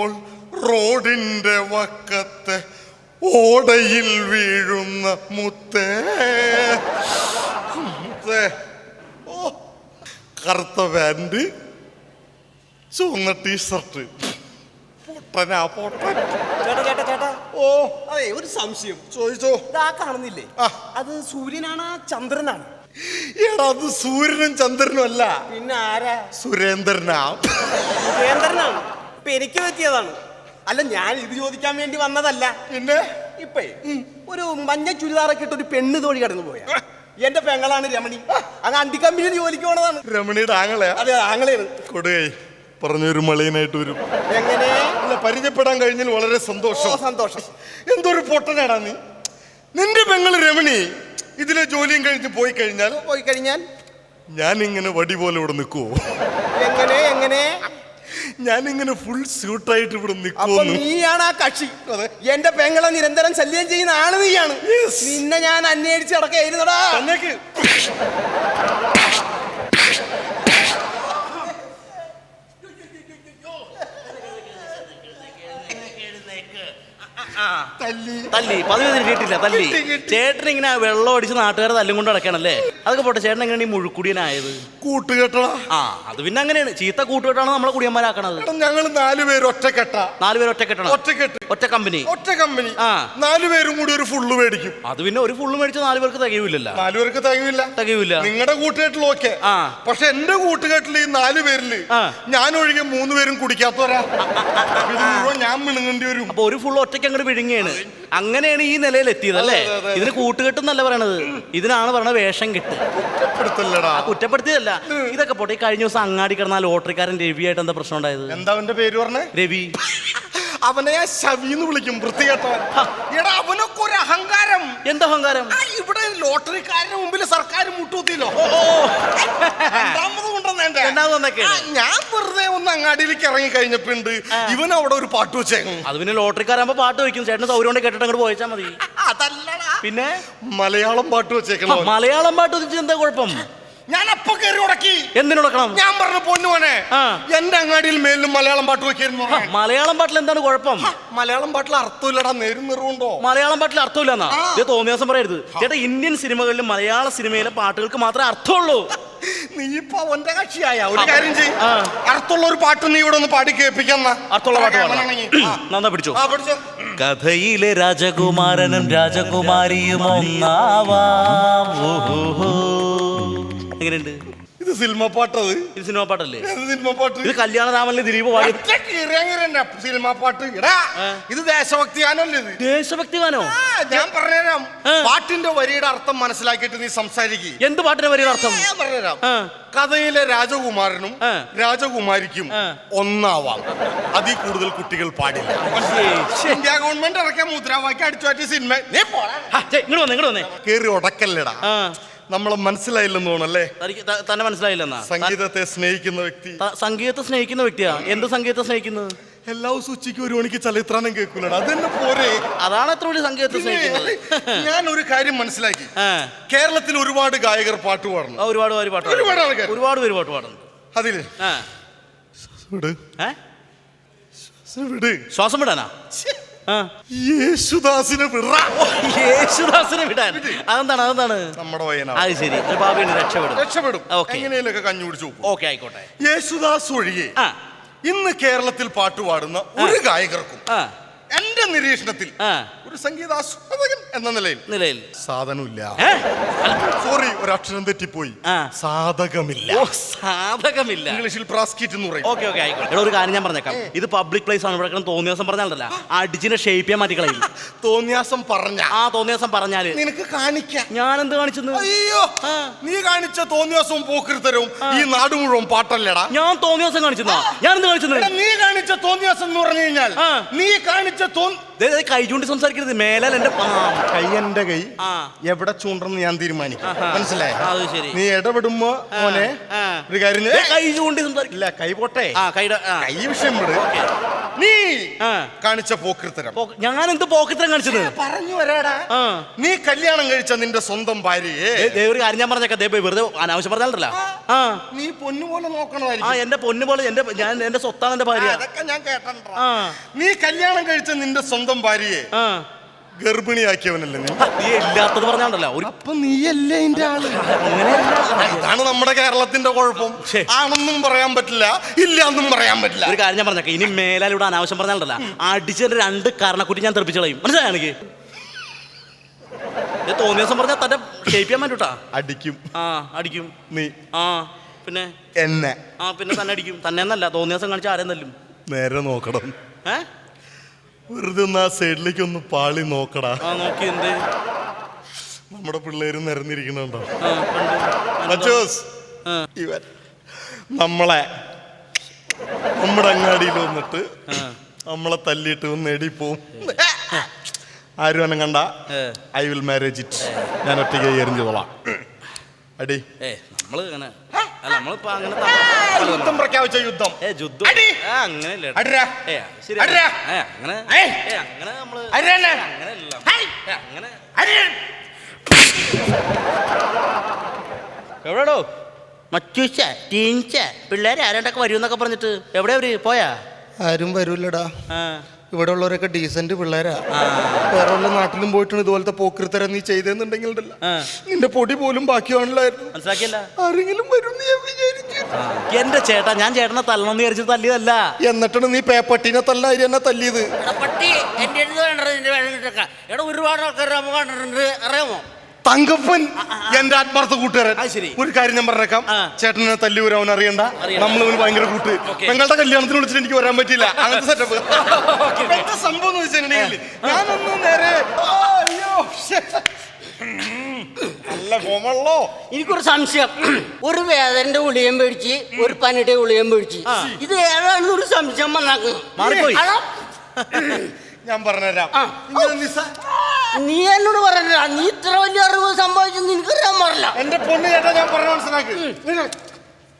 ഇപ്പോൾ റോഡിന്റെ വക്കത്തെ ഓടയിൽ വീഴുന്ന മുത്തേ. മുത്തേ. ഓ കറുത്ത പാന്റ് ചുവന്ന ടീഷർട്ട്. പൊട്ടനാ പൊട്ടൻ. ചേട്ടാ ചേട്ടാ ചേട്ടാ. ഓ. അതെ ഒരു സംശയം. ചോദിച്ചോ. ഇതാ കാണുന്നില്ലേ? ആ. അത് സൂര്യനാണ് ചന്ദ്രനാണ്. എടാ അത് സൂര്യനും ചന്ദ്രനും അല്ല പിന്നെ ആരാ? സുരേന്ദ്രനാ. സുരേന്ദ്രനാണ്. ഇപ്പൊ എനിക്ക് പറ്റിയതാണ്. അല്ല ഞാൻ ഇത് ചോദിക്കാൻ വേണ്ടി വന്നതല്ല. പിന്നെ? ഇപ്പേ ഒരു മഞ്ഞ ചുരിദാറൊക്കെ ഇട്ട് ഒരു പെണ്ണ് തോഴി കടന്നു പോയാ. എന്റെ പെങ്ങളാണ് രമണി. അങ്ങ് അണ്ടിക്കമ്പിയിൽ ജോലിക്ക് പോണതാണ്. രമണിയുടെ ആങ്ങളെ അതെ ആങ്ങളെയാണ്. കൊടുകൈ പറഞ്ഞൊരു മളിയനായിട്ട് വരും. എങ്ങനെ? അല്ല പരിചയപ്പെടാൻ കഴിഞ്ഞാൽ വളരെ സന്തോഷം. സന്തോഷം. എന്തൊരു പൊട്ടനാടാ നീ. നിന്റെ പെങ്ങൾ രമണി ഇതിലെ ജോലിയും കഴിഞ്ഞ് പോയി കഴിഞ്ഞാൽ പോയി കഴിഞ്ഞാൽ? ഞാൻ ഇങ്ങനെ വടി പോലെ ഇവിടെ നിൽക്കുവോ? എങ്ങനെ എങ്ങനെ? ഞാൻ ഇങ്ങനെ ഫുൾ സ്യൂട്ടായിട്ട് ഇവിടെ അപ്പൊ നിൽക്കുവോ നീയാണ് ആ കക്ഷി. എന്റെ പെങ്ങളെ നിരന്തരം ശല്യം ചെയ്യുന്ന ആൾ നീയാണ്. നിന്നെ ഞാൻ അന്വേഷിച്ച് തന്നേക്ക്. തല്ലി. തല്ലി. പതിവ് കിട്ടിയില്ല തല്ലി. ചേട്ടൻ ഇങ്ങനെ വെള്ളം അടിച്ച് നാട്ടുകാരെ തല്ലും കൊണ്ട് നടക്കണല്ലേ? അതൊക്കെ പോട്ടെ ചേട്ടൻ എങ്ങനെയാണ് ഈ മുഴുക്കുടിയനായത്? കൂട്ടുകെട്ടടാ ആ അത് പിന്നെ അങ്ങനെയാണ്. ചീത്ത കൂട്ടുകെട്ടാണ് നമ്മളെ കുടിയന്മാരാക്കണത്. ഞങ്ങൾ നാലുപേര് ഒറ്റക്കെട്ട. നാല് പേര് ഒറ്റ കെട്ടണം ഒറ്റക്കെട്ട്. ഒറ്റ കമ്പനി. ഒറ്റ കമ്പനി. ആ. നാലുപേരും കൂടി ഒരു ഫുള്ള് മേടിക്കും. അത് പിന്നെ ഒരു ഫുള്ള് മേടിച്ച നാലുപേർക്ക് തികയൂലല്ലോ നാലുപേർക്ക് തികയില്ല. തികയൂല നിങ്ങളുടെ കൂട്ടുകെട്ടിൽ ഓക്കെ. ആ. പക്ഷെ എന്റെ കൂട്ടുകെട്ടിൽ ഈ നാല് പേരിൽ ആ. ഞാൻ ഒഴികെ മൂന്ന് പേരും കുടിക്കാത്തവരാ. ഞാൻ മിണുങ്ങേണ്ടി വരും. അപ്പൊ ഒരു ഫുള്ള് ഒറ്റയ്ക്ക് അങ്ങോട്ട് വിഴുങ്ങിയാണ്. അങ്ങനെയാണ് ഈ നിലയിൽ എത്തിയത് അല്ലേ ഇതിന് കൂട്ടുകെട്ടെന്നല്ല പറയണത്. ഇതിനാണ് പറയണത് വേഷം കെട്ട്. കുറ്റപ്പെടുത്തിയതല്ല. ഇതൊക്കെ പോട്ടെ ഈ കഴിഞ്ഞ ദിവസം അങ്ങാടി കിടന്ന ആ ലോട്ടറിക്കാരൻ രവിയായിട്ട് എന്താ പ്രശ്നം ഉണ്ടായത്? എന്താ പേര് പറഞ്ഞേ? രവി. അവനെ ഞാൻ ശവിന്ന് വിളിക്കും വൃത്തികെട്ടവൻ. എടാ അവനൊക്കെ ഒരു അഹങ്കാരം. എന്താ അഹങ്കാരം? ആ, ഇവിടെ ലോട്ടറിക്കാരന് മുമ്പിൽ സർക്കാർ മുട്ടുകൂത്തിയില്ലോ. രണ്ടാമത് കൊണ്ടുവന്നേന്റെ. രണ്ടാമത് വന്നേക്കാണ്. ആ, ഞാൻ വെറുതെ ഒന്ന് അങ്ങാടിയിലേക്ക് ഇറങ്ങി കഴിഞ്ഞപ്പോണ്ട് ഇവൻ അവിടെ ഒരു പാട്ട് വെച്ചേക്കും അത് പിന്നെ ലോട്ടറിക്കാരാകുമ്പോ പാട്ട് വെക്കും. ചേട്ടൻ സൗകര്യം കൊണ്ട് കേട്ടിട്ട് അങ്ങോട്ട് പോയിച്ചാ മതി. അതല്ലടാ. പിന്നെ? മലയാളം പാട്ട് വെച്ചേക്കണം വെച്ചേക്കണോ മലയാളം പാട്ട് വെച്ചിട്ട് എന്താ കുഴപ്പം? ഞാൻ അപ്പൊ കയറി ഉടക്കി എന്തിനുടക്കണം ഞാൻ പറഞ്ഞു പൊന്നുവനെ. എന്റെ അങ്ങാടിയിൽ മേലും മലയാളം പാട്ട് വെക്കായിരുന്നു മലയാളം പാട്ടിൽ എന്താണ് കുഴപ്പം? മലയാളം പാട്ടിൽ അർത്ഥമില്ലടാ നേരും നിറവുണ്ടോ? മലയാളം പാട്ടിൽ അർത്ഥമില്ലെന്നാ? എന്നാ ഇത് തോമിയാസം പറയരുത് ചേട്ടാ ഇന്ത്യൻ സിനിമകളിലും മലയാള സിനിമയിലെ പാട്ടുകൾക്ക് മാത്രമേ അർത്ഥമുള്ളൂ. നീ ഇപ്പൊ അവന്റെ കക്ഷിയായ ഒരു കാര്യം ചെയ്യും. അർത്ഥമുള്ള ഒരു പാട്ട് നീ ഇവിടെ ഒന്ന് പാടി കേൾപ്പിക്കുന്ന. അർത്ഥമുള്ള പാട്ട് പാടാം. നന്നാ പിടിച്ചു. ആ പഠിച്ചോ കഥയിലെ രാജകുമാരനും രാജകുമാരിയും ഒന്നാവാം. ഓഹോഹോ. എങ്ങനെയുണ്ട്? ഇത് സിനിമ പാട്ടത്. ഇത് സിനിമ പാട്ടല്ലേ? ഇത് സിനിമ പാട്ട്. ഇത് കല്യാണ രാമല്ലേ ദിലീപ് പാടി. ഒറ്റ കീറിയങ്ങനെ സിനിമ പാട്ട്. ഇത് ദേശഭക്തി ഗാനല്ലേ ഇത്? ദേശഭക്തി ഗാനോ ഞാൻ പറഞ്ഞുതരാം. പാട്ടിന്റെ വരിയുടെ അർത്ഥം മനസ്സിലാക്കിയിട്ട് നീ സംസാരിക്കും. എന്ത് പാട്ടിന്റെ വരിയുടെ അർത്ഥം? ഞാൻ പറഞ്ഞുതരാം. കഥയിലെ രാജകുമാരനും. രാജകുമാരിക്കും. ഒന്നാവാം. അതിൽ കൂടുതൽ കുട്ടികൾ പാടില്ല. ഇന്ത്യ ഗവൺമെന്റ് ഇറക്കിയ മുദ്രാവാക്യം അടിച്ചു മാറ്റിയ സിനിമ നീ പോടാ. ഇങ്ങോട്ട് വന്നേ ഇങ്ങോട്ട് വന്നേ. കേറി ഉടക്കല്ലടാ. നമ്മളെ മനസ്സിലായില്ലെന്ന് തോന്നല്ലേ തന്നെ മനസ്സിലായില്ലെന്നാ? സംഗീതത്തെ സ്നേഹിക്കുന്ന വ്യക്തി. സംഗീതത്തെ സ്നേഹിക്കുന്ന വ്യക്തിയാ? എന്ത് സംഗീതത്തെ സ്നേഹിക്കുന്നത്? എല്ലാ ദിവസവും ഉച്ചയ്ക്ക് ഒരു മണിക്ക് ചലച്ചിത്രാനം കേൾക്കൂലടാ. അതെന്നെ പോരെ. അതാണ് എത്ര വലിയ സംഗീതത്തെ സ്നേഹിക്കുന്നത്. ഞാൻ ഒരു കാര്യം മനസ്സിലാക്കി. കേരളത്തിൽ ഒരുപാട് ഗായകർ പാട്ട് പാടുന്നു. ഒരുപാട് പേര് പാട്ട് ഒരുപാട്. ആൾക്കാർ. ഒരുപാട് പേര് പാട്ട് പാടുന്നു. അതിൽ ശ്വാസം വിടാനാ? യേശുദാസിനെ വിട യേശുദാസിനെ വിടാൻ. അതെന്താണ് അതെന്താണ്? നമ്മുടെ വയനാട്. അത് ശരി. ഭാവിയാണ് രക്ഷപ്പെടും. രക്ഷപ്പെടും. ഓക്കേ. എങ്ങനെയൊക്കെ കഞ്ഞു പിടിച്ചു ഓക്കെ ആയിക്കോട്ടെ. യേശുദാസ് ഒഴികെ ആ. ഇന്ന് കേരളത്തിൽ പാട്ട് പാടുന്ന ഒരു ഗായകർക്കും ആ. എന്റെ നിരീക്ഷണത്തിൽ ആ. ഒരു സംഗീതാസ്വാദകൻ എന്ന നിലയിൽ നിലയിൽ. സാധനമില്ല. ഏ? സോറി ഒരു അക്ഷരം തെറ്റിപ്പോയി. ആ. സാധകമില്ല. ഓ സാധകമില്ല. ഇംഗ്ലീഷിൽ പ്രാസ്കിറ്റ് എന്ന് പറയും. ഓക്കെ ഓക്കെ ആയിക്കോട്ടെ. എടാ, ഒരു കാര്യം ഞാൻ പറഞ്ഞേക്കാം. ഇത് പബ്ലിക് പ്ലേസ് ആണ്. ഇവിടെ കിടന്ന് തോന്നിയ ദിവസം പറഞ്ഞാലല്ല. അടിച്ചിനെ ഷേപ്പ് ചെയ്യാൻ മാറ്റി കളയും തോന്നിയാസം പറഞ്ഞ. ആ തോന്നിയ ദിവസം പറഞ്ഞാൽ. നിനക്ക് കാണിക്കാം. ഞാൻ എന്ത് കാണിച്ചെന്ന്? അയ്യോ ആ. നീ കാണിച്ച തോന്നിയാസവും പോക്കൃത്തരവും ഈ നാട് മുഴുവൻ പാട്ടല്ലടാ. ഞാൻ തോന്നിയ ദിവസം കാണിച്ചെന്നാ? ഞാൻ എന്ത് കാണിച്ചെന്ന്? എടാ, നീ കാണിച്ച തോന്നിയാസം എന്ന് പറഞ്ഞു കഴിഞ്ഞാൽ ആ. നീ കാണിച്ച ദേ, കൈ ചൂണ്ടി സംസാരിക്കരുത്. മേലാൽ എന്റെ കൈ എന്റെ കൈ എവിടെ ചൂണ്ടെന്ന് ഞാൻ തീരുമാനിക്കും. മനസ്സിലായി? നീ ഇടപെടുമ്പോ മോനെ ഒരു കാര്യം കൈ ചൂണ്ടി സംസാരിക്കില്ല കൈ പോട്ടെ. കൈ വിഷയം വിട്. കാണിച്ച പോക്കൃത്തരം ഞാൻ എന്ത് പോക്കൃത്തരം കാണിച്ചത്? പറഞ്ഞു വരാടാ. നീ കല്യാണം കഴിച്ച നിന്റെ സ്വന്തം ഭാര്യയെ. ഒരു കാര്യം ഞാൻ പറഞ്ഞേക്കാം. ദേ വെറുതെ അനാവശ്യം പറഞ്ഞാലല്ല. ആ. നീ പൊന്നുപോലെ ആ നോക്കണമായിരിക്കും എന്റെ പൊന്നു പോലെ എന്റെ ഞാൻ എന്റെ സ്വത്താണ് എന്റെ ആ, ഭാര്യ. അതൊക്കെ ഞാൻ കേട്ടോ നീ കല്യാണം കഴിച്ച നിന്റെ സ്വന്തം ഭാര്യയെ. ആ. ഗർഭിണിയാക്കിയവനല്ലേ നീ? നീ ഇല്ലാത്തത് പറഞ്ഞാണ്ടല്ല. ഒരു അപ്പൊ നീയല്ലേ എന്റെ ആൾ? ഇതാണ് നമ്മുടെ കേരളത്തിന്റെ കുഴപ്പം. ശ്ശേ. ആണെന്നും പറയാൻ പറ്റില്ല ഇല്ല എന്നും പറയാൻ പറ്റില്ല. ഒരു കാര്യം ഞാൻ പറഞ്ഞേക്കാം. ഇനി മേലാൽ ഇവിടെ അനാവശ്യം പറഞ്ഞാലല്ല അടിച്ചതിന്റെ രണ്ട് കാരണക്കുറ്റി ഞാൻ തെറിപ്പിച്ച് കളയും. മനസ്സിലായോ എനിക്ക്? ഇത് തോന്നിയ ദിവസം പറഞ്ഞാൽ തന്റെ ഷേപ്പ് ചെയ്യാൻ പറ്റൂട്ടാ. അടിക്കും. ആ അടിക്കും. നീ. ആ പിന്നെ? എന്നെ. ആ പിന്നെ തന്നെ അടിക്കും. തന്നെ എന്നല്ല തോന്നിയ ദിവസം കാണിച്ച ആരെയും തല്ലും നേരെ നോക്കണം. ഏ? വെറുതെ ഒന്ന് ആ സൈഡിലേക്ക് ഒന്ന് പാളി നോക്കടാ. ആ നോക്കി എന്ത്? നമ്മുടെ പിള്ളേര് നിരന്നിരിക്കണുണ്ടോ ആ കണ്ടു ആ. ഇവൻ നമ്മളെ നമ്മുടെ അങ്ങാടിയിൽ വന്നിട്ട് ആ. നമ്മളെ തല്ലിയിട്ട് എടി പോവും ആരും എന്നെ കണ്ട. ഏ. I will marriage it. ഞാൻ ഒറ്റയ്ക്ക് എറിഞ്ഞു തോളാം അടി. ഏ നമ്മൾ അങ്ങനെ അല്ല നമ്മളിപ്പോ അങ്ങനെ യുദ്ധം പ്രഖ്യാപിച്ച യുദ്ധം. ഏ യുദ്ധം. അടി. അങ്ങനെയല്ല അടിരാ. ഏ ശരി അടിരാ. ഏ അങ്ങനെ ഏ അങ്ങനെ നമ്മൾ. അങ്ങനെയല്ല. അങ്ങനെ അടി. എവിടെടോ? മച്ചൂച്ച ടീൻച്ച പിള്ളേരെ ആരാണ്ടൊക്കെ വരുമെന്നൊക്കെ പറഞ്ഞിട്ട് എവിടെ അവർ? പോയാ? ആരും വരൂലടാ ആ. ഇവിടെ ഉള്ളവരൊക്കെ ഡീസന്റ് പിള്ളേരാ. വേറെ ഉള്ള നാട്ടിലും പോയിട്ടാണ് ഇതുപോലത്തെ പോക്കൃത്തരം നീ ചെയ്തെന്നുണ്ടെങ്കിൽ ഉണ്ടല്ലോ, നിന്റെ പൊടി പോലും ബാക്കിയാണല്ലായിരുന്നു. മനസ്സിലാക്കിയല്ല? ആരെങ്കിലും വരും നീ ഞാൻ വിചാരിച്ചു എന്റെ ചേട്ടാ ഞാൻ ചേട്ടനെ തല്ലണമെന്ന് വിചാരിച്ചിട്ട് തല്ലിയതല്ല. എന്നിട്ടാണ് നീ പേപ്പട്ടിനെ തല്ലായി എന്നെ തല്ലിയത്. എടാ പട്ടി എന്റെ അടുത്ത് വേണ്ടത് നിന്റെ വേഷം കിട്ടക്ക എടാ ഒരുപാട് ആൾക്കാർ നമുക്ക് കണ്ടിട്ടുണ്ട്. അറിയാമോ? തങ്കപ്പൻ എന്റെ ആത്മാർത്ഥ കൂട്ടുകാരൻ. ഒരു കാര്യം ഞാൻ പറഞ്ഞേക്കാം. ചേട്ടനെ തല്ലി വരാൻ അവൻ അറിയണ്ട. നമ്മൾ ഭയങ്കര കൂട്ട്. നിങ്ങളുടെ കല്യാണത്തിന് വിളിച്ചിട്ട് എനിക്ക് വരാൻ പറ്റില്ല അങ്ങനത്തെ സെറ്റപ്പ് എന്താ സംഭവം എന്ന് വെച്ചിട്ടുണ്ടെങ്കിൽ ഞാനൊന്ന് നേരെ. നല്ല കോമള്ളോ. എനിക്കൊരു സംശയം. ഒരു വേദന്റെ ഉളിയം പേടിച്ച് ഒരു പനിയുടെ ഉളിയം പേടിച്ച് ഇത് ഏതാണെന്ന് ഒരു സംശയം വന്നാക്കുന്നു. ഞാൻ പറഞ്ഞുതരാം. നീ എന്നോട് പറഞ്ഞാ നീ ഇത്ര വലിയ അറിവ് സംഭവിച്ചു നിനക്കറിയാൻ പാടില്ല. എന്റെ പൊണ്ണ് ചേട്ടാ ഞാൻ പറഞ്ഞ മനസ്സിലാക്കി.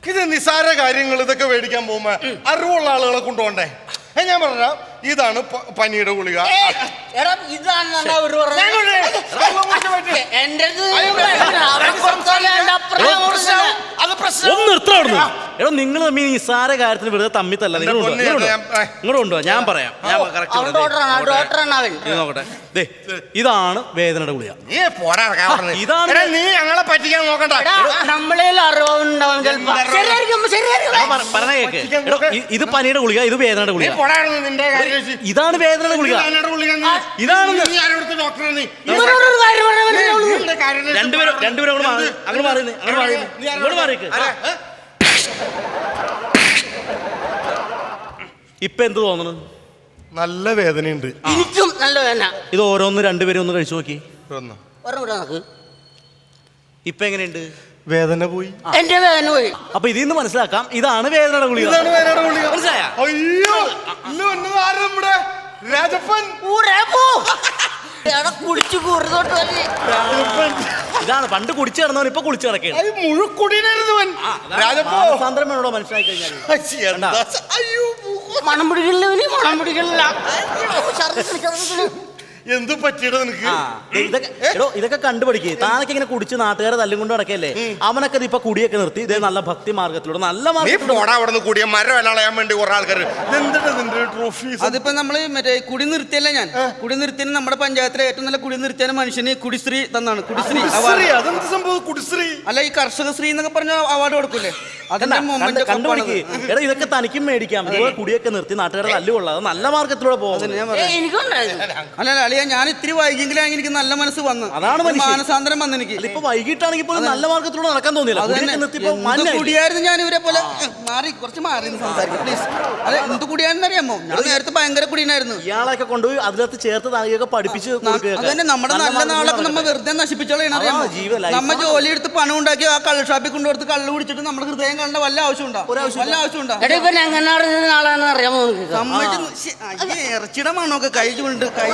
ഇത് നിസാര കാര്യങ്ങൾ ഇതൊക്കെ മേടിക്കാൻ പോകുമ്പോ അറിവുള്ള ആളുകളെ കൊണ്ടുപോണ്ടേ ഏ, ഞാൻ പറഞ്ഞ ഇതാണ് പനിയുടെ ഗുളിക. എടാ ഇതാണ് ഞാൻ. പറഞ്ഞത് അടുത്ത് അപ്പുറം. അത് പ്രശ്നം. ഒന്ന് നിർത്തണം അവിടുന്ന് നിങ്ങൾ തമ്മിൽ ഈ നിസ്സാര കാര്യത്തിന് വെറുതെ തമ്മി തല്ല നിങ്ങൾ എന്റെ പൊന്നേ, കൊണ്ടുവാ ഞാൻ- ഏ. ഇങ്ങോട്ട് കൊണ്ടുവാ ഞാൻ പറയാം. ഞാൻ correct അവൻ നോക്കട്ടെ. ഡോക്ടറാണ് അവൻ. ഇത് നോക്കട്ടെ. ദേ ഇതാണ് വേദനയുടെ ഗുളിക. നീ പോടാ ഇറക്കാൻ ഇതാണ് നീ ഞങ്ങളെ പറ്റിക്കാൻ നോക്കണ്ട. എടാ, നമ്മളേൽ അറിവുണ്ടാവും ചിലപ്പോ. ശരിയായിരിക്കും ശരിയായിരിക്കും. ഞാൻ പറ- പറഞ്ഞ കേക്ക്. എടോ, ഇ- ഇത് പനിയുടെ ഗുളിക ഇത് വേദനയുടെ നീ ഗുളിക പോടാ നിന്റെ കാര്യം വെച്ച്. ഇതാണ് വേദന ഗുളിക ഇതാണ് രണ്ടുപേരും രണ്ടുപേരും അങ്ങോട്ട് മാറി അങ്ങോട്ട് മാറി അങ്ങോട്ട് നീ ഇങ്ങോട്ട് മാറിക്ക്? ഇപ്പൊ എന്ത് തോന്നുന്നു നല്ല വേദനയുണ്ട്. എനിക്കും നല്ല വേദന. ഇത് ഓരോന്ന് രണ്ടുപേരും ഒന്ന് കഴിച്ചു നോക്കി. ഒന്ന്. ഒരെണ്ണം നോക്ക്. ഇപ്പൊ എങ്ങനെയുണ്ട്? വേദന പോയി. എന്റെ വേദന പോയി. അപ്പൊ ഇതിൽ നിന്ന് മനസ്സിലാക്കാം ഇതാണ് വേദനയുടെ ഗുളിക. ഇതാണ് വേദനയുടെ ഗുളിക. മനസ്സിലായ? അയ്യോ ഇല്ല വന്നത് ആരാ നമ്മുടെ രാജപ്പൻ? ഊരേ പോ എടാ കുടിച്ചു കൂറുതോട്ട് വരി ഇതാണ് പണ്ട് കുടിച്ചു കിടന്നവൻ ഇപ്പൊ കുളിച്ചു കിടക്കുകയാണ്. രാജപ്പോ. മനസ്സിലാക്കി കഴിഞ്ഞാൽ അയ്യോ. മണം പിടിക്കലില്ല മണം പിടിക്കലില്ല. എന്ത് പറ്റിയത് നിനക്ക്? ഇതൊക്കെ എടോ ഇതൊക്കെ കണ്ടുപിടിക്കേ. താനൊക്കെ ഇങ്ങനെ കുടിച്ച് നാട്ടുകാരെ തല്ലും കൊണ്ട് നടക്കല്ലേ അവനൊക്കെ ഇപ്പൊ കുടിയൊക്കെ നിർത്തി. ഇതേ നല്ല ഭക്തി മാർഗത്തിലൂടെ നല്ല നീ പോടാ അവിടെ നിന്ന് കൂടിയ മരം അലയാൻ വേണ്ടി കുറെ ആൾക്കാർ അതിപ്പോ നമ്മൾ മറ്റേ കുടി നിർത്തിയല്ല ഞാൻ? കുടി നിർത്തിയതിന് നമ്മുടെ പഞ്ചായത്തിലെ ഏറ്റവും നല്ല കുടി നിർത്തിയ മനുഷ്യന് കുടിശ്രീ തന്നാണ്. കുടിശ്രീ കുടിശ്രീ? അതെന്ത് സംഭവം കുടിശ്രീ? അല്ല ഈ കർഷക ശ്രീ എന്നൊക്കെ പറഞ്ഞ അവാർഡ് കൊടുക്കൂലേ? എടാ ഇതൊക്കെ തനിക്കും മേടിക്കാം. കുടിയൊക്കെ നിർത്തി നാട്ടുകാരെ തല്ലുകൊള്ളാം. നല്ല മാർഗത്തിലൂടെ പോകും. അല്ല, അളിയ ഞാൻ ഇത്തിരി വൈകിയെങ്കിലും എനിക്ക് നല്ല മനസ്സ് വന്നു. അതാണ് മാനസാന്തരം വന്നു എനിക്ക്. ഇപ്പൊ വൈകിട്ടാണെങ്കിൽ പോലും നല്ല മാർഗത്തിലൂടെ നടക്കാൻ തോന്നിയില്ല അത് തന്നെ. നിർത്തിയപ്പോ കുടിയായിരുന്നു ഞാൻ ഇവരെ പോലെ? മാറി കുറച്ച് മാറി സംസാരിക്കും പ്ലീസ് അതെ എന്ത് കുടിയാണെന്ന് അറിയാമോ ഞാൻ നേരത്തെ ഭയങ്കര കുടിയനായിരുന്നു ഇയാളൊക്കെ കൊണ്ടുപോയി അതിനകത്ത് ചേർത്ത് താഴെയൊക്കെ പഠിപ്പിച്ച്. അതന്നെ നമ്മുടെ നല്ല നാളൊക്കെ നമ്മൾ വെറുതെ നശിപ്പിച്ചോളാണ് അറിയാമോ നമ്മ. ജോലി എടുത്ത് പണം ഉണ്ടാക്കി ആ കള്ള് ഷാപ്പിൽ കൊണ്ടുകൊടുത്ത് കള്ള് കുടിച്ചിട്ട് നമ്മുടെ ഹൃദയം കണ്ട വല്ല ആവശ്യമുണ്ടോ? വല്ല ആവശ്യമുണ്ടോ? എടാ ഇവൻ എങ്ങനെ അറിയാമോ നിനക്ക് സമ്മതിച്ച് അയ്യേ, ഇറച്ചിയുടെ മണമൊക്കെ കൈ കൊണ്ട് കൈ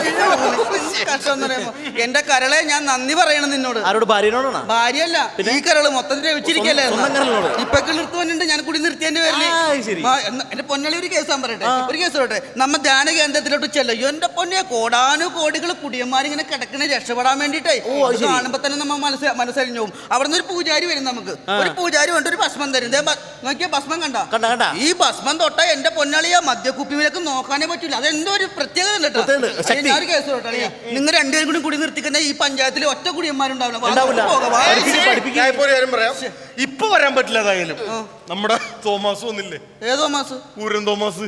പറയുമ്പോ എന്റെ കരളെ ഞാൻ നന്ദി പറയണം നിന്നോട്. ആരോട് ഭാര്യനോടാണ്? ഭാര്യയല്ല ഈ കരൾ മൊത്തത്തിൽ വെച്ചിരിക്കല്ലേ ഇപ്പൊ നിർത്തുവന്നുണ്ട് ഞാൻ കുടി നിർത്തിയതിന്റെ പേരിൽ. എന്റെ പൊന്നളി ഒരു കേസ് ഞാൻ പറയട്ടെ ഒരു കേസ് പറയട്ടെ. നമ്മ ധ്യാന കേന്ദ്രത്തിലോട്ട് ചെല്ലോ. എന്റെ പൊന്നെ കോടാനു കോടികൾ കുടിയന്മാരിങ്ങനെ കിടക്കണ രക്ഷപ്പെടാൻ വേണ്ടിട്ടേ കാണുമ്പോ തന്നെ നമ്മ മനസ്സ് മനസ്സരിഞ്ഞു പോകും. അവിടെ നിന്ന് ഒരു പൂജാരി വരും നമുക്ക്. ഒരു പൂജാരി കൊണ്ട് ഒരു ഭസ്മം തരും. നോക്കിയേ ഭസ്മം കണ്ട. ഈ ഭസ്മം തൊട്ട എന്റെ പൊന്നാളിയ മദ്യക്കുപ്പിയിലേക്ക് നോക്കാനേ പറ്റൂല. അതെന്തോ ഒരു പ്രത്യേകത കേട്ടോ. ശക്തി. ഞാൻ ഒരു കേസ് നിങ്ങൾ രണ്ടുപേരും കൂടി കുടി നിർത്തിക്കുന്ന ഈ പഞ്ചായത്തിൽ ഒറ്റ കുടിയന്മാരുണ്ടാവില്ല. ഇപ്പൊ പറയാം. ഇപ്പൊ വരാൻ പറ്റില്ല ഏതായാലും. നമ്മുടെ തോമസ് ഒന്നില്ലേ ഏ തോമസ്? കൂരൻ തോമസ്.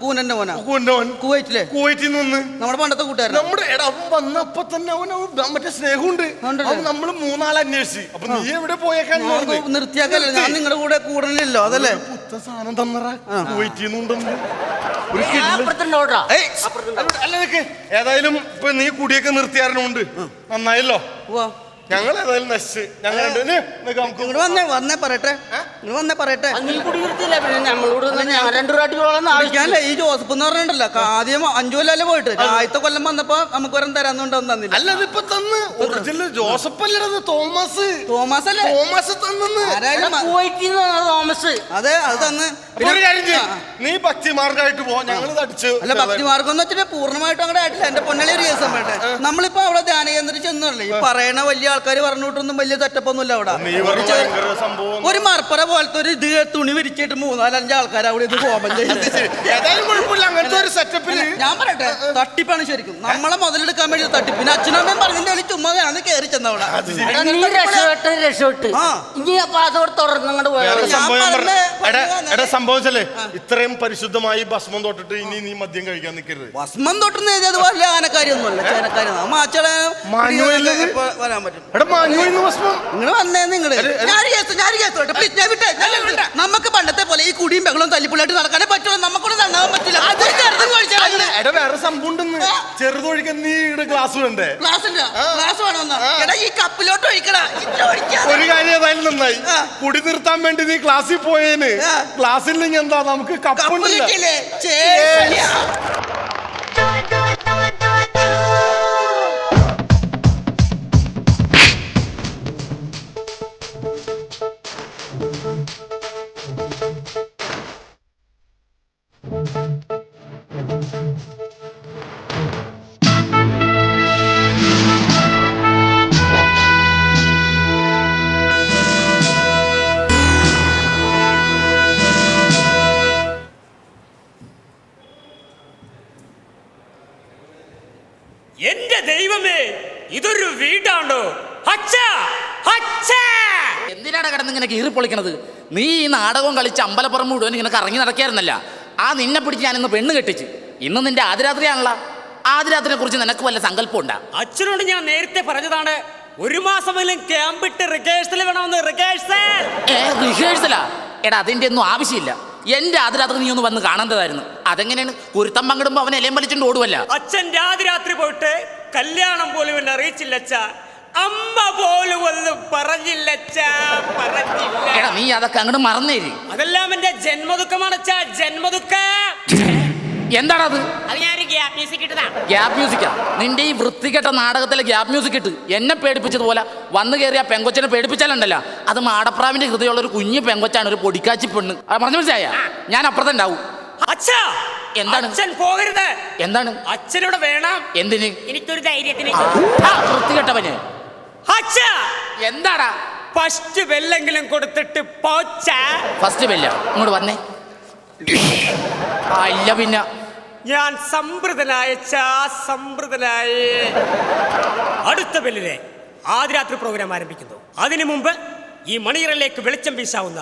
കൂനന്റെ മോനാ. കുവൈറ്റിലെ. കുവൈറ്റിൽ നിന്ന്. നമ്മുടെ പണ്ടത്തെ കൂട്ടുകാരൻ നമ്മുടെ എടാ അവൻ വന്നപ്പോ തന്നെ അവൻ അവൻ മറ്റേ സ്നേഹമുണ്ട്. ഉണ്ടല്ലേ? അവൻ നമ്മൾ മൂന്നാൾ അന്വേഷിച്ച് അപ്പൊ നീ എവിടെ പോയേക്കാൻ നിർത്തിയാക്കല്ലേ ഞാൻ നിങ്ങളുടെ കൂടെ കൂടണില്ലല്ലോ അതല്ലേ? പുത്ത സാധനം തന്നറ. കുവൈറ്റിൽ നിന്നുണ്ടെന്ന്. ഏയ്, അല്ല, നിക്ക്. ഏതായാലും ഇപ്പൊ നീ കുടിയൊക്കെ നിർത്തിയാരനുണ്ട് നന്നായല്ലോ. ഞങ്ങൾ ഏതായാലും നശിച്ച്. ഞങ്ങൾ രണ്ടുപേരും നമുക്ക് ഇങ്ങോട്ട് വന്നേ വന്നേ പറയട്ടെ. വന്നേ പറയട്ടെ. നീ പിന്നെ നമ്മളോട് രണ്ടു ഈ ജോസഫ് എന്ന് പറഞ്ഞിട്ടുണ്ടല്ലോ ആദ്യം അഞ്ചു കൊല്ലല്ലേ പോയിട്ട്. ആദ്യത്തെ കൊല്ലം വന്നപ്പോ നമുക്ക് വരം തരാന്നുണ്ടോ തന്നില്ല. അല്ല ഇതിപ്പോ തന്ന്. ഒറിജിനൽ ജോസഫ് അല്ലത് തോമസ് തോമസ്. അല്ലേ തോമസ് തന്നെന്ന്. തോമസ്. അതെ അത് തന്ന്. നീ ഭക്തിമാർഗമായിട്ട് പോ. ഞങ്ങൾ അടിച്ച് അല്ല ഭക്തിമാർഗം എന്ന് വെച്ചിട്ട് പൂർണമായിട്ടും അങ്ങനെ ആയിട്ടില്ല. എന്റെ പൊന്നളി ഒരു കേസം വേണ്ടേ? നമ്മളിപ്പോ അവിടെ ധ്യാന കേന്ദ്രം ചെന്നല്ലേ ഈ പറയണ വലിയ ആൾക്കാർ പറഞ്ഞിട്ടൊന്നും വലിയ തെറ്റപ്പൊന്നുമില്ല അവിടെ. ഒരു മർപ്പറ പോലത്തെ ഒരു ഇത് തുണി വിരിച്ചിട്ട് മൂന്നാലഞ്ച് ആൾക്കാർ അവിടെ ഇത് കോമൻ ചെയ്യുന്നത് ഞാൻ പറയട്ടെ തട്ടിപ്പാണ് ശരിക്കും. നമ്മളെ മുതലെടുക്കാൻ വേണ്ടി തട്ടിപ്പ്. പിന്നെ അച്ഛനമ്മയും പറഞ്ഞതിന്റെ ചുമ്മാ ഞാൻ കയറി ചെന്നവിടെ സംഭവിച്ചല്ലേ ഇത്രയും പരിശുദ്ധമായി ഭസ്മം തൊട്ടിട്ട് ഇനി നീ മദ്യം കഴിക്കാൻ നിൽക്കരുത് ഭസ്മം തൊട്ടുന്ന എഴുതിയത് വലിയ ആനക്കാരിയൊന്നുമല്ല ചേനക്കാരി വരാൻ പറ്റും. നമുക്ക് പണ്ടത്തെ പോലെ ഈ കുടിയും ബഹളവും തല്ലിപ്പുള്ളായിട്ട് നടക്കാനേ പറ്റുള്ളൂ. നമുക്കൊന്നും നന്നാവാൻ പറ്റില്ല. എടാ വേറെ സംഭവം ചെറുതൊഴിക്കാൻ നീ ഗ്ലാസ് വേണ്ടേ? ഗ്ലാസ് വേണമെന്നാ. ഈ കപ്പിലോട്ട് ഒഴിക്കടാ. ഒരു കാര്യം ഏതായാലും നന്നായി. കുടി നിർത്താൻ വേണ്ടി നീ ക്ലാസ്സിൽ പോയേന്. ക്ലാസ്സിൽ ക്ലാസ്സില്ലെങ്കിൽ എന്താ? നമുക്ക് കപ്പുണ്ടല്ല നാടകവും കളിച്ച് അമ്പലപ്പുറം മുഴുവൻ ഇങ്ങനെ കറങ്ങി നടക്കായിരുന്നല്ല. ആ നിന്നെ പിടിച്ച് ഞാൻ ഇന്ന് പെണ്ണ് കെട്ടിച്ച്. ഇന്ന് നിന്റെ ആദ്യരാത്രിയാണല്ലോ ആദ്യരാത്രിയെ കുറിച്ച് നിനക്ക് വല്ല സങ്കല്പം ഉണ്ടാ അച്ഛനോട് ഞാൻ നേരത്തെ പറഞ്ഞതാണ് ഒരു മാസമെങ്കിലും ക്യാമ്പിട്ട് റിഹേഴ്സൽ വേണമെന്ന്. റിഹേഴ്സൽ ഏ റിഹേഴ്സലാ എടാ അതിന്റെ ഒന്നും ആവശ്യമില്ല. എന്റെ ആദ്യരാത്രി നീ ഒന്ന് വന്ന് കാണേണ്ടതായിരുന്നു. അതെങ്ങനെയാണ്? കുരുത്തം പങ്കിടുമ്പോ അവൻ എലയും വലിച്ചുകൊണ്ട് ഓടുവല്ല. അച്ഛൻ രാത്രി പോയിട്ട് കല്യാണം പോലും എന്നെ അറിയിച്ചില്ല അച്ഛാ. അമ്മ പോലും ഒന്നും പറഞ്ഞില്ല പറഞ്ഞില്ല. എടാ നീ അതൊക്കെ അങ്ങോട്ട് മറന്നേരി അതെല്ലാം എന്റെ ജന്മദുഃഖമാണ് ജന്മദുഃഖ ജന്മദുഃഖം. എന്താണത് അത്? ഞാനൊരു ഗ്യാപ് മ്യൂസിക് ഇട്ടതാ. ഗ്യാപ് മ്യൂസിക്കാ? നിന്റെ ഈ വൃത്തികെട്ട നാടകത്തിലെ ഗ്യാപ് മ്യൂസിക് ഇട്ട് എന്നെ പേടിപ്പിച്ചതുപോലെ വന്നു കയറിയ പെങ്കൊച്ചനെ പേടിപ്പിച്ചാലുണ്ടല്ലോ. അത് മാടപ്രാവിന്റെ ഹൃദയമുള്ള ഒരു കുഞ്ഞു പെങ്കൊച്ചാണ് ഒരു പൊടിക്കാച്ചി പെണ്ണ്. അത് പറഞ്ഞു മനസ്സിലായ? ഞാൻ അപ്പുറത്തെ ഉണ്ടാവും. അച്ഛാ എന്താണ്? അച്ഛൻ പോകരുത്. എന്താണ്? അച്ഛനോട് വേണം. എന്തിന്? എനിക്കൊരു ധൈര്യത്തിന്. വൃത്തികെട്ടവന്. എന്താടാ? ഫസ്റ്റ് ബെല്ലെങ്കിലും കൊടുത്തിട്ട് പോച്ച. ഫസ്റ്റ് ബെല്ല ഇങ്ങോട്ട് വന്നേ. ആ ഇല്ല പിന്നെ. ഞാൻ സംഭൃതനായ ചാ അടുത്ത ബെല്ലിലെ ആദ്യരാത്രി പ്രോഗ്രാം ആരംഭിക്കുന്നു. അതിനു മുമ്പ് ഈ മണിയറിലേക്ക് വെളിച്ചം വീശാവുന്ന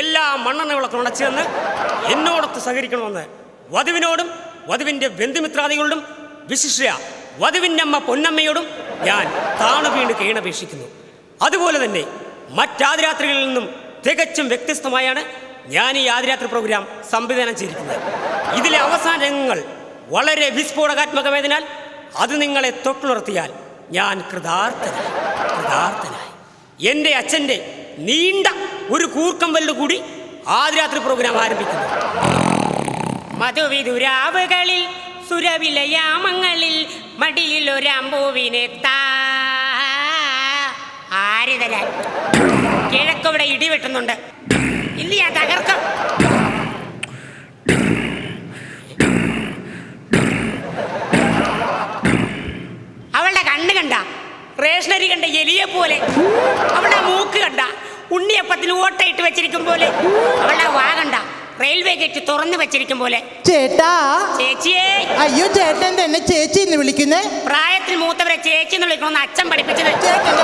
എല്ലാ മണ്ണെണ്ണകളൊക്കെ ഉണച്ചെന്ന് എന്നോടൊത്ത് സഹകരിക്കണമെന്ന് വധുവിനോടും വധുവിന്റെ ബന്ധുമിത്രാദികളോടും വിശിഷ്യ വധുവിന്റെ അമ്മ പൊന്നമ്മയോടും ഞാൻ താണു വീണ് കീണപേക്ഷിക്കുന്നു അതുപോലെ തന്നെ മറ്റാതിരാത്രികളിൽ നിന്നും തികച്ചും വ്യത്യസ്തമായാണ് ഞാൻ ഈ ആതിരാത്രി പ്രോഗ്രാം സംവിധാനം ചെയ്തിരിക്കുന്നത്. ഇതിലെ അവസാന രംഗങ്ങൾ വളരെ വിസ്ഫോടകാത്മകമായതിനാൽ അത് നിങ്ങളെ തൊട്ടുണർത്തിയാൽ ഞാൻ കൃതാർത്ഥനായി കൃതാർത്ഥനായി. എന്റെ അച്ഛന്റെ നീണ്ട ഒരു കൂർക്കമ്പലിന് കൂടി ആദ്യരാത്രി പ്രോഗ്രാം ആരംഭിക്കുന്നു. മധുവിധുരാവുകളിൽ സുരവിലയാമങ്ങളിൽ മടിയിലൊരമ്പൂവിനെ താ. ആര് തരാൻ കിഴക്കവിടെ ഇടിവെട്ടുന്നുണ്ട് ഇല്ല തകർക്കാം. അവളുടെ കണ്ണ് കണ്ട റേഷനരി കണ്ട എലിയെ പോലെ അവളുടെ മൂക്ക് കണ്ട ഉണ്ണിയപ്പത്തിൽ ഓട്ടയിട്ട് വെച്ചിരിക്കും പോലെ അവളുടെ വാ കണ്ട. റെയിൽവേ ഗേറ്റ് തുറന്നു വെച്ചിരിക്കും പോലെ. ചേട്ടാ. ചേച്ചിയെ. അയ്യോ ചേട്ടൻ തന്നെ ചേച്ചി എന്ന് വിളിക്കുന്നേ. പ്രായത്തിൽ മൂത്തവരെ ചേച്ചി എന്ന് വിളിക്കണമെന്ന് അച്ഛൻ പഠിപ്പിച്ചത്.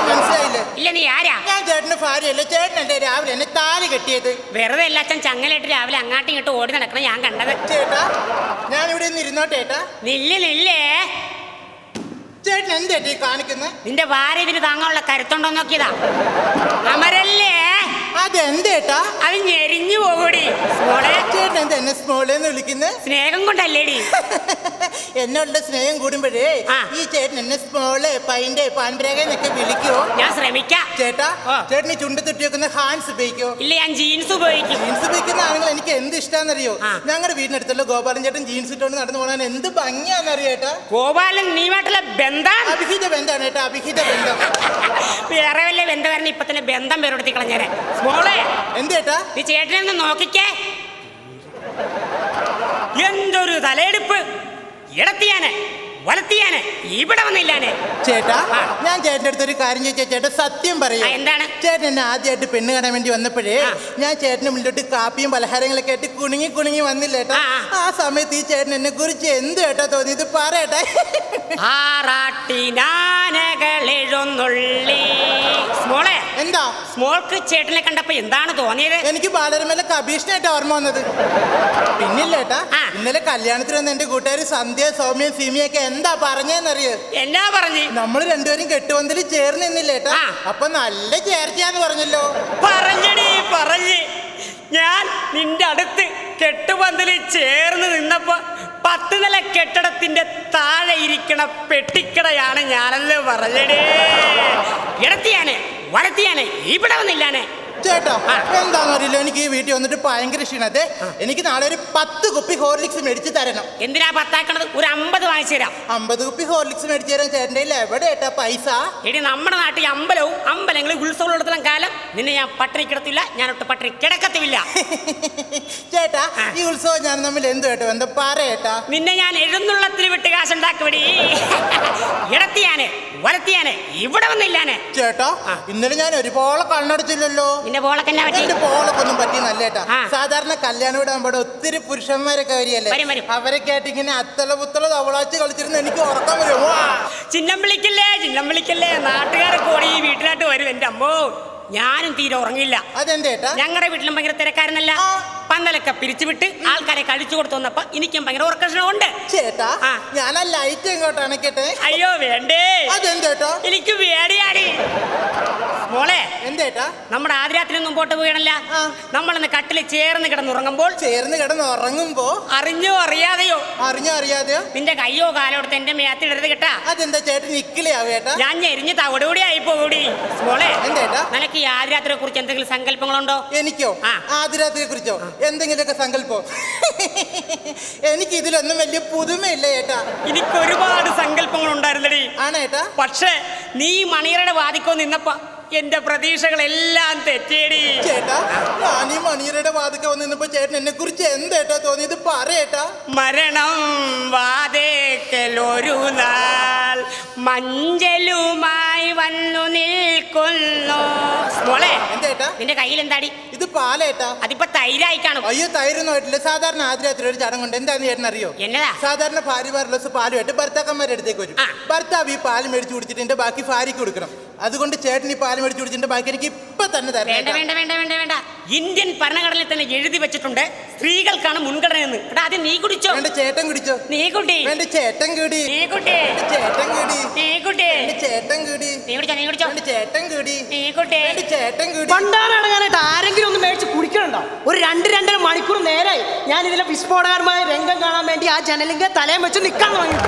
മനസ്സിലായില്ലേ? ഇല്ല നീ ആരാ? ഞാൻ ചേട്ടന് ഭാര്യയല്ലേ. ചേട്ടൻ എന്റെ രാവിലെ എന്നെ താലി കെട്ടിയത്? വെറുതെ അല്ല അച്ഛൻ ചങ്ങലായിട്ട് രാവിലെ അങ്ങാട്ടും ഇങ്ങോട്ട് ഓടി നടക്കണം ഞാൻ കണ്ടത്. ചേട്ടാ ഞാൻ ഇവിടെ നിന്ന് ഇരുന്നോട്ടെ ചേട്ടാ? നില്ല് നില്ലേ. ചേട്ടൻ എന്തേട്ടി കാണിക്കുന്നത് നിന്റെ ഭാര്യ ഇതിന് താങ്ങാനുള്ള കരുത്തുണ്ടോ നോക്കിയതാ. അമരല്ലേ? അതെന്തേട്ടാ? അത് ഞെരിഞ്ഞു പോകൂടി. മോളെ. ചേട്ടൻ എന്താ എന്നെ സ്മോളേന്ന് വിളിക്കുന്നത് സ്നേഹം കൊണ്ടല്ലേടി. എന്നുള്ള സ്നേഹം കൂടുമ്പോഴേ ആ. ഈ ചേട്ടൻ എന്നെ സ്മോൾ പൈന്റെ പാൻപ്രേഖ എന്നൊക്കെ വിളിക്കോ ഞാൻ ശ്രമിക്കാം. ചേട്ടാ ആ. ചേട്ടൻ ഈ ചുണ്ട് തൊട്ടി വെക്കുന്ന ഹാൻസ് ഉപയോഗിക്കോ ഇല്ല ഞാൻ ജീൻസ് ഉപയോഗിക്കും. ജീൻസ് ഉപയോഗിക്കുന്ന ആളുകൾ എനിക്ക് എന്ത് ഇഷ്ടാന്നറിയോ? ആ. ഞങ്ങളുടെ വീടിനടുത്തുള്ള ഗോപാലൻ ചേട്ടൻ ജീൻസ് ഇട്ടുകൊണ്ട് നടന്നു പോകാൻ എന്ത് ഭംഗിയാന്നറിയോ ഏട്ടാ? ഗോപാലൻ നീമായിട്ടുള്ള ബന്ധം. അഭിഹിത ബന്ധാണ് ഏട്ടാ അഭിഹിത ബന്ധം. വേറെ വല്ല ബന്ധകാരൻ ഇപ്പൊ തന്നെ ബന്ധം വേറെടുത്തി കളഞ്ഞേരെ. മോളെ എന്തേട്ടാ ഈ ചേട്ടനെ ഒന്ന് നോക്കിക്കേ. എന്തൊരു തലയെടുപ്പ്. ഇടത്തിയാന് വലത്തിയാനെ ഇവിടെ വന്നില്ലാനെ. ചേട്ടാ ഞാൻ ചേട്ടന്റെ അടുത്ത് ഒരു കാര്യം ചോദിച്ചാ ചേട്ടാ സത്യം പറയൂ. ആ, എന്താണ്? ചേട്ടൻ എന്നെ ആദ്യമായിട്ട് പെണ്ണ് കാണാൻ വേണ്ടി വന്നപ്പോഴേ ഞാൻ ചേട്ടന് മുന്നിലോട്ട് കാപ്പിയും പലഹാരങ്ങളൊക്കെ ആയിട്ട് കുണുങ്ങി കുണുങ്ങി വന്നില്ല ഏട്ടാ ആ, സമയത്ത് ഈ ചേട്ടൻ എന്നെ കുറിച്ച് എന്ത് ഏട്ടാ തോന്നിയത് പറയട്ടെ മോളെ എന്താ? സ്മോൾ ചേട്ടനെ കണ്ടപ്പോ എന്താണ് തോന്നിയത്? എനിക്ക് ബാലരമയിലെ കഭീഷണായിട്ട് ഓർമ്മ വന്നത്. പിന്നില്ലേട്ടാ ഇന്നലെ കല്യാണത്തിന് വന്ന എന്റെ കൂട്ടുകാർ സന്ധ്യ സൗമ്യ സീമിയൊക്കെ എന്താ പറഞ്ഞെന്നറിയോ? എന്നാ പറഞ്ഞു? നമ്മൾ രണ്ടുപേരും കെട്ടുവന്തിൽ ചേർന്ന് നിന്നില്ലേട്ടാ. അപ്പൊ നല്ല ചേർച്ചയാന്ന് പറഞ്ഞല്ലോ. പറഞ്ഞടി പറഞ്ഞു. ഞാൻ നിന്റെ അടുത്ത് കെട്ടുപന്തലിൽ ചേർന്ന് നിന്നപ്പോ പത്ത് നില കെട്ടിടത്തിന്റെ താഴെ ഇരിക്കണ പെട്ടിക്കടയാണ് ഞാനല്ലേ പറഞ്ഞടേ. ഇടത്തിയാനെ വലത്തിയാനെ ഇവിടെ വന്നില്ലാനെ. ചേട്ടാ. എന്താണെന്നറിയില്ല എനിക്ക് ഈ വീട്ടിൽ വന്നിട്ട് ഭയങ്കര ക്ഷീണത്തെ എനിക്ക് നാളെ ഒരു പത്ത് കുപ്പി ഹോർലിക്സ് മേടിച്ച് തരണം. എന്തിനാ പത്താക്കണത്? ഒരു അമ്പത് വാങ്ങിച്ചു തരാം. അമ്പത് കുപ്പി ഹോർലിക്സ് മേടിച്ചു തരാൻ ചേട്ടന്റെ എവിടെ ഏട്ടാ പൈസ? എടി നമ്മുടെ നാട്ടിൽ അമ്പലവും അമ്പലങ്ങളിൽ ഉത്സവമുള്ളിടത്തോളം കാലം. നിന്നെ ഞാൻ പട്ടിണി കിടത്തില്ല. ഞാൻ ഒട്ട് പട്ടിണി കിടക്കത്തില്ല ചേട്ടാ. ഈ ഉത്സവം ഞാൻ തമ്മിൽ എന്തു കേട്ടോ എന്താ പറയേട്ടാ നിന്നെ ഞാൻ എഴുന്നുള്ളത്തിൽ വിട്ട് കാശുണ്ടാക്കുവടി ഇടത്തിയാനെ വലത്തിയാനെ ഇവിടെ വന്നില്ലാനെ. ചേട്ടാ ഇന്നലെ ഞാൻ ഒരുപാട് കണ്ണടച്ചില്ലല്ലോ. എന്നാ പറ്റി? എന്റെ പോളൊക്കൊന്നും പറ്റി നല്ലേട്ടാ സാധാരണ കല്യാണം വിടാൻ ഒത്തിരി പുരുഷന്മാരൊക്കെ വരികയല്ലേ? വരും, വരും. അവരൊക്കെ ആയിട്ട് ഇങ്ങനെ അത്തള പുത്തള തവളാച്ച് കളിച്ചിരുന്ന് എനിക്ക് ഉറക്കം വരും. വാ. ചിഹ്നം വിളിക്കല്ലേ ചിഹ്നം വിളിക്കല്ലേ? നാട്ടുകാരൊക്കെ കൂടി ഈ വീട്ടിലോട്ട് വരും. എന്റെ അമ്മോ ഞാനും തീരെ ഉറങ്ങില്ല അതെന്തേട്ടാ ഞങ്ങളുടെ വീട്ടിലും ഭയങ്കര തിരക്കാരനല്ല. പന്തലൊക്കെ പിരിച്ചുവിട്ട് ആൾക്കാരെ കഴിച്ചു കൊടുത്തു വന്നപ്പോ എനിക്കും ഭയങ്കര ഓർക്കഷണമുണ്ട് ചേട്ടാ ആ. ഞാൻ ആ ലൈറ്റ് എങ്ങോട്ട് അണക്കട്ടെ? അയ്യോ വേണ്ടേ. അതെന്തേട്ടാ എനിക്ക് വേടിയാടി മോളെ എന്തേട്ടാ നമ്മുടെ ആദ്യരാത്രി മുമ്പോട്ട് പോയണല്ല ആ. നമ്മളിന്ന് കട്ടിൽ ചേർന്ന് കിടന്നുറങ്ങുമ്പോൾ ചേർന്ന് കിടന്ന് ഉറങ്ങുമ്പോ? അറിഞ്ഞോ അറിയാതെയോ? അറിഞ്ഞോ അറിയാതെയോ? നിന്റെ കയ്യോ കാലോ എടുത്ത് എന്റെ മേത്തിടരുത് കേട്ടാ. അതെന്താ ചേട്ടൻ നിക്കിളിയാവും ഏട്ടാ ഞാൻ ഞെരിഞ്ഞ് തവിടുകൂടി ആയി പോകൂടി മോളെ എന്തേട്ടാ നിനക്ക് ഈ ആദ്യരാത്രിയെ കുറിച്ച് എന്തെങ്കിലും സങ്കല്പങ്ങളുണ്ടോ? എനിക്കോ? ആ. ആതിരാത്രിയെ കുറിച്ചോ എന്തെങ്കിലുമൊക്കെ സങ്കല്പോ? എനിക്ക് ഇതിലൊന്നും വലിയ പുതുമയില്ല ഏട്ടാ. എനിക്ക് ഒരുപാട് സങ്കല്പങ്ങൾ ഉണ്ടായിരുന്നടി ആണേട്ടാ? ഏട്ടാ പക്ഷേ നീ മണിയറയുടെ വാദിക്കോ നിന്നപ്പോ എന്റെ പ്രതീക്ഷകളെല്ലാം തെറ്റേടി ചേട്ടാ ഞാൻ ഈ മണിയറയുടെ വാതിക്ക വന്ന് നിന്നപ്പോ ചേട്ടൻ എന്നെ കുറിച്ച് എന്തേട്ടാ തോന്നിയത്? പറയേട്ടാ. മരണം വാതേക്കലൊരു നാൾ മഞ്ചലുമായി വന്നു നിൽക്കുന്നു. മോളെ എന്തേട്ടാ? നിന്റെ കയ്യിൽ എന്താടി ഇത് പാലേട്ടാ. അതിപ്പോ തൈരായി കാണും അയ്യോ തൈരൊന്നും ആയിട്ടില്ല. സാധാരണ ആദ്യരാത്രി ഒരു ചടങ്ങുണ്ട് എന്താന്ന് ചേട്ടൻ അറിയോ? എന്നതാ? സാധാരണ ഭാര്യമാരുടെ പാലുമായിട്ട് ഭർത്താക്കന്മാരുടെ അടുത്തേക്ക് വരും. ഭർത്താവ് ഈ പാൽ മേടിച്ചു കുടിച്ചിട്ട് എന്റെ ബാക്കി ഭാര്യയ്ക്ക് കൊടുക്കണം. അതുകൊണ്ട് ചേട്ടൻ ഈ പാൽ അടിച്ചു കുടിച്ചിട്ട് ബാക്കി എനിക്ക് ഇപ്പൊ തന്നെ വേണ്ട വേണ്ട വേണ്ട വേണ്ട വേണ്ട. ഇന്ത്യൻ ഭരണഘടനയിൽ തന്നെ എഴുതി വെച്ചിട്ടുണ്ട് സ്ത്രീകൾക്കാണ് മുൻഗണന എന്ന് എടാ ആദ്യം നീ കുടിച്ചോ. വേണ്ട ചേട്ടൻ കുടിച്ചോ. നീ കുട്ടി വേണ്ട ചേട്ടൻ കൂടി. നീ കുട്ടി വേണ്ട ചേട്ടൻ കൂടി. നീ കുട്ടി വേണ്ട ചേട്ടൻ കൂടി. നീ കുടിച്ചോ നീ കുടിച്ചോ. വേണ്ട ചേട്ടൻ കൂടി. നീ കുട്ടി വേണ്ട ചേട്ടൻ കൂടി. പണ്ടാറടങ്ങാനായിട്ട് ആരെങ്കിലും ഒന്ന് മേടിച്ച് കുടിക്കണുണ്ടോ? ഒരു രണ്ട് രണ്ടര മണിക്കൂർ നേരായി. ഞാൻ ഇതിലെ വിസ്ഫോടകരമായ രംഗം കാണാൻ വേണ്ടി ആ ജനലിന്റെ തലയും വെച്ച് നിൽക്കാൻ തുടങ്ങി.